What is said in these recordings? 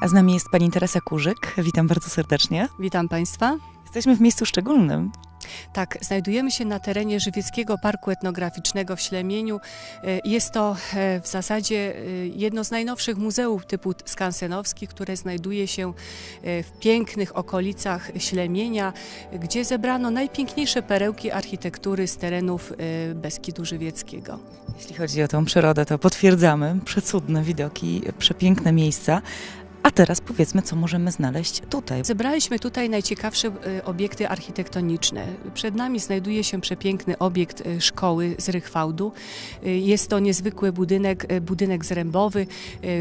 A z nami jest pani Teresa Kurzyk. Witam bardzo serdecznie. Witam Państwa. Jesteśmy w miejscu szczególnym. Tak, znajdujemy się na terenie Żywieckiego Parku Etnograficznego w Ślemieniu. E, Jest to e, w zasadzie e, jedno z najnowszych muzeów typu skansenowski, które znajduje się w pięknych okolicach Ślemienia, gdzie zebrano najpiękniejsze perełki architektury z terenów Beskidu Żywieckiego. Jeśli chodzi o tą przyrodę, to potwierdzamy przecudne widoki, przepiękne miejsca. A teraz powiedzmy, co możemy znaleźć tutaj. Zebraliśmy tutaj najciekawsze e, obiekty architektoniczne. Przed nami znajduje się przepiękny obiekt e, szkoły z Rychwałdu. E, Jest to niezwykły budynek, budynek zrębowy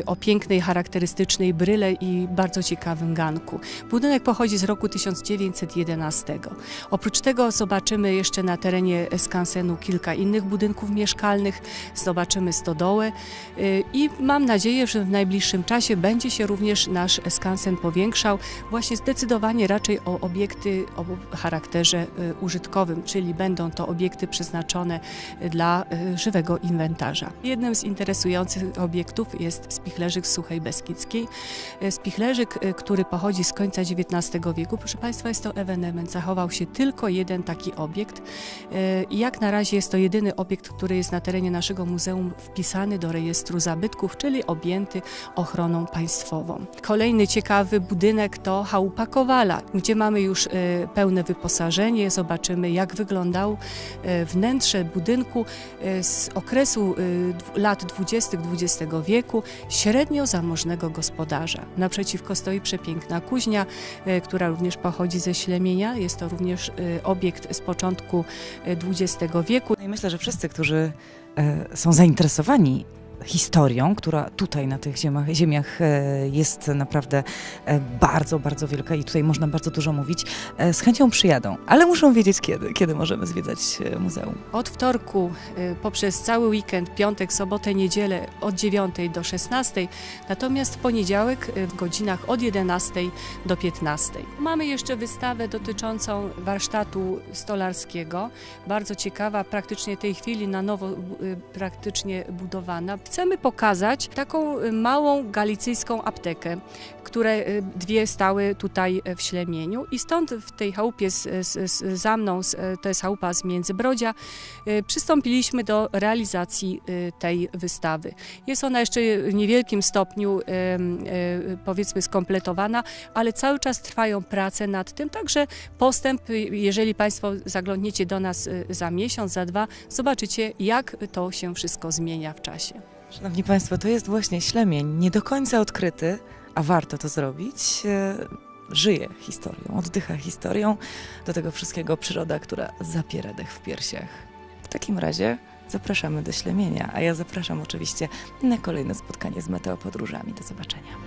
o pięknej, charakterystycznej bryle i bardzo ciekawym ganku. Budynek pochodzi z roku 1911. Oprócz tego zobaczymy jeszcze na terenie skansenu kilka innych budynków mieszkalnych, zobaczymy stodołę i mam nadzieję, że w najbliższym czasie będzie się również nasz skansen powiększał, właśnie zdecydowanie raczej o obiekty o charakterze y, użytkowym, czyli będą to obiekty przeznaczone dla y, żywego inwentarza. Jednym z interesujących obiektów jest spichlerzyk Suchej Beskidzkiej. Y, Spichlerzyk, który pochodzi z końca XIX wieku, proszę Państwa, jest to ewenement. Zachował się tylko jeden taki obiekt. Jak na razie jest to jedyny obiekt, który jest na terenie naszego muzeum wpisany do rejestru zabytków, czyli objęty ochroną państwową. Kolejny ciekawy budynek to chałupa Kowala, gdzie mamy już e, pełne wyposażenie. Zobaczymy, jak wyglądał e, wnętrze budynku e, z okresu lat 20. XX wieku, średnio zamożnego gospodarza. Naprzeciwko stoi przepiękna kuźnia, która również pochodzi ze Ślemienia. Jest to również obiekt z początku XX wieku. No i myślę, że wszyscy, którzy są zainteresowani historią, która tutaj na tych ziemiach, ziemiach e, jest naprawdę e, bardzo, bardzo wielka i tutaj można bardzo dużo mówić, e, z chęcią przyjadą, ale muszą wiedzieć kiedy, kiedy możemy zwiedzać muzeum. Od wtorku poprzez cały weekend, piątek, sobotę, niedzielę od 9 do 16, natomiast w poniedziałek w godzinach od 11 do 15. Mamy jeszcze wystawę dotyczącą warsztatu stolarskiego, bardzo ciekawa, praktycznie w tej chwili na nowo praktycznie budowana. Chcemy pokazać taką y, małą galicyjską aptekę, które y, dwie stały tutaj y, w Ślemieniu i stąd w tej chałupie z, z, z, za mną, to jest chałupa z Międzybrodzia, przystąpiliśmy do realizacji tej wystawy. Jest ona jeszcze w niewielkim stopniu powiedzmy skompletowana, ale cały czas trwają prace nad tym, także postęp, jeżeli Państwo zaglądniecie do nas za miesiąc, za dwa, zobaczycie jak to się wszystko zmienia w czasie. Szanowni Państwo, to jest właśnie Ślemień, nie do końca odkryty, a warto to zrobić. E, Żyje historią, oddycha historią, do tego wszystkiego przyroda, która zapiera dech w piersiach. W takim razie zapraszamy do Ślemienia, a ja zapraszam oczywiście na kolejne spotkanie z Meteopodróżami. Do zobaczenia.